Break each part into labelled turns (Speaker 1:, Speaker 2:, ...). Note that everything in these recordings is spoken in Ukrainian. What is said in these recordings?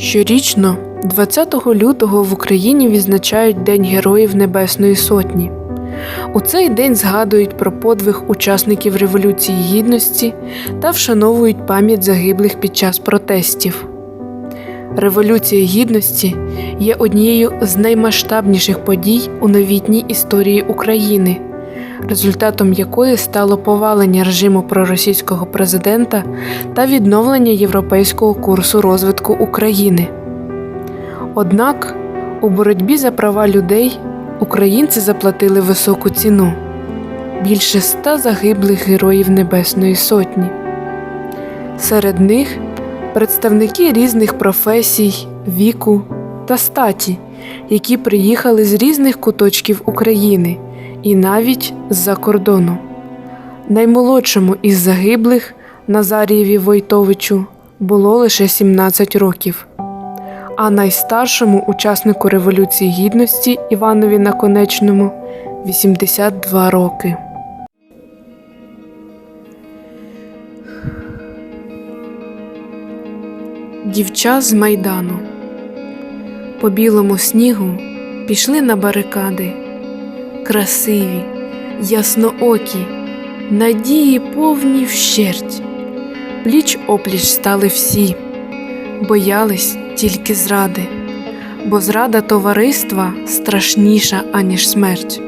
Speaker 1: Щорічно, 20 лютого в Україні відзначають День Героїв Небесної Сотні. У цей день згадують про подвиг учасників Революції Гідності та вшановують пам'ять загиблих під час протестів. Революція Гідності є однією з наймасштабніших подій у новітній історії України, результатом якої стало повалення режиму проросійського президента та відновлення європейського курсу розвитку України. Однак у боротьбі за права людей українці заплатили високу ціну більше ста загиблих героїв Небесної Сотні. Серед них представники різних професій, віку та статі, які приїхали з різних куточків України і навіть з-за кордону. Наймолодшому із загиблих Назарієві Войтовичу було лише 17 років, а найстаршому учаснику Революції Гідності Іванові Наконечному 82 роки. Дівча з майдану по білому снігу пішли на барикади, красиві, ясноокі, надії повні вщерть. Пліч опліч стали всі, боялись тільки зради, бо зрада товариства страшніша, аніж смерть.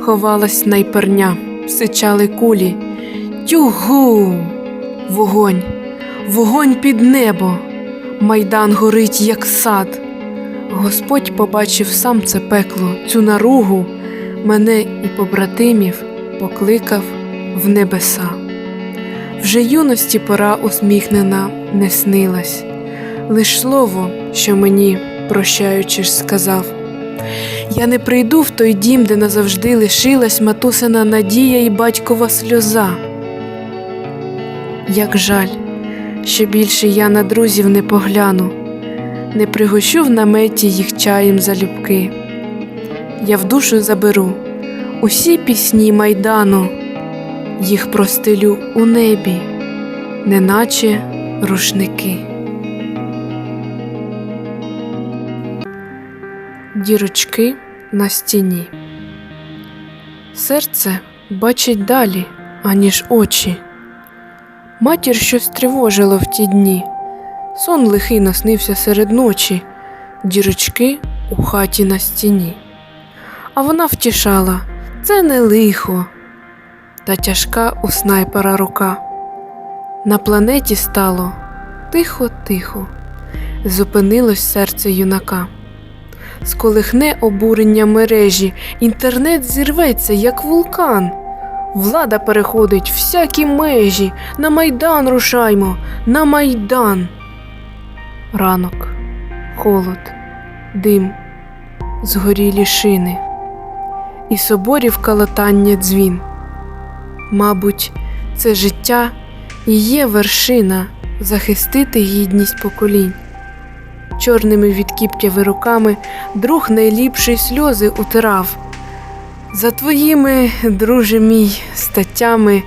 Speaker 1: Ховалась найперня, сичали кулі, тюгу, вогонь, вогонь під небо, майдан горить, як сад. Господь побачив сам це пекло, цю наругу, мене і побратимів покликав в небеса. Вже юності пора усміхнена не снилась, лиш слово, що мені, прощаючи ж, сказав. Я не прийду в той дім, де назавжди лишилась матусина надія і батькова сльоза. Як жаль, що більше я на друзів не погляну, не пригощу в наметі їх чаєм залюбки. Я в душу заберу усі пісні майдану, їх простелю у небі, неначе рушники. Дірочки на стіні. Серце бачить далі, аніж очі. Матір щось тривожило в ті дні. Сон лихий наснився серед ночі, дірочки у хаті на стіні. А вона втішала це не лихо, та тяжка у снайпера рука. На планеті стало тихо-тихо, зупинилось серце юнака. Сколихне обурення мережі, інтернет зірветься, як вулкан. Влада переходить всякі межі. На майдан рушаймо, на майдан. Ранок, холод, дим, згорілі шини, і соборів калатання дзвін. Мабуть, це життя і є вершина захистити гідність поколінь. Чорними від кіптяви руками друг найліпший сльози утирав. За твоїми, друже мій, статтями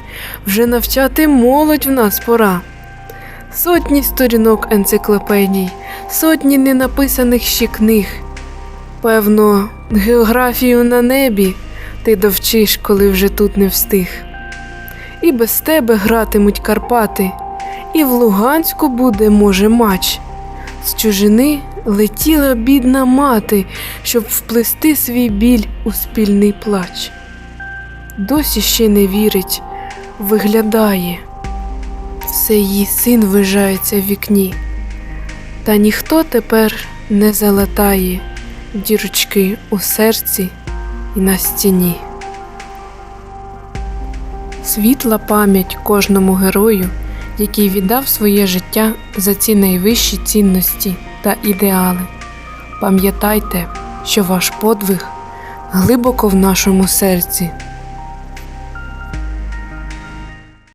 Speaker 1: вже навчати молодь в нас пора. Сотні сторінок енциклопедій, сотні ненаписаних ще книг. Певно, географію на небі ти довчиш, коли вже тут не встиг. І без тебе гратимуть Карпати, і в Луганську буде, може, матч. З чужини летіла бідна мати, щоб вплести свій біль у спільний плач. Досі ще не вірить, виглядає, все її син вижається в вікні, та ніхто тепер не залатає дірочки у серці і на стіні. Світла пам'ять кожному герою, який віддав своє життя за ці найвищі цінності та ідеали. Пам'ятайте, що ваш подвиг глибоко в нашому серці.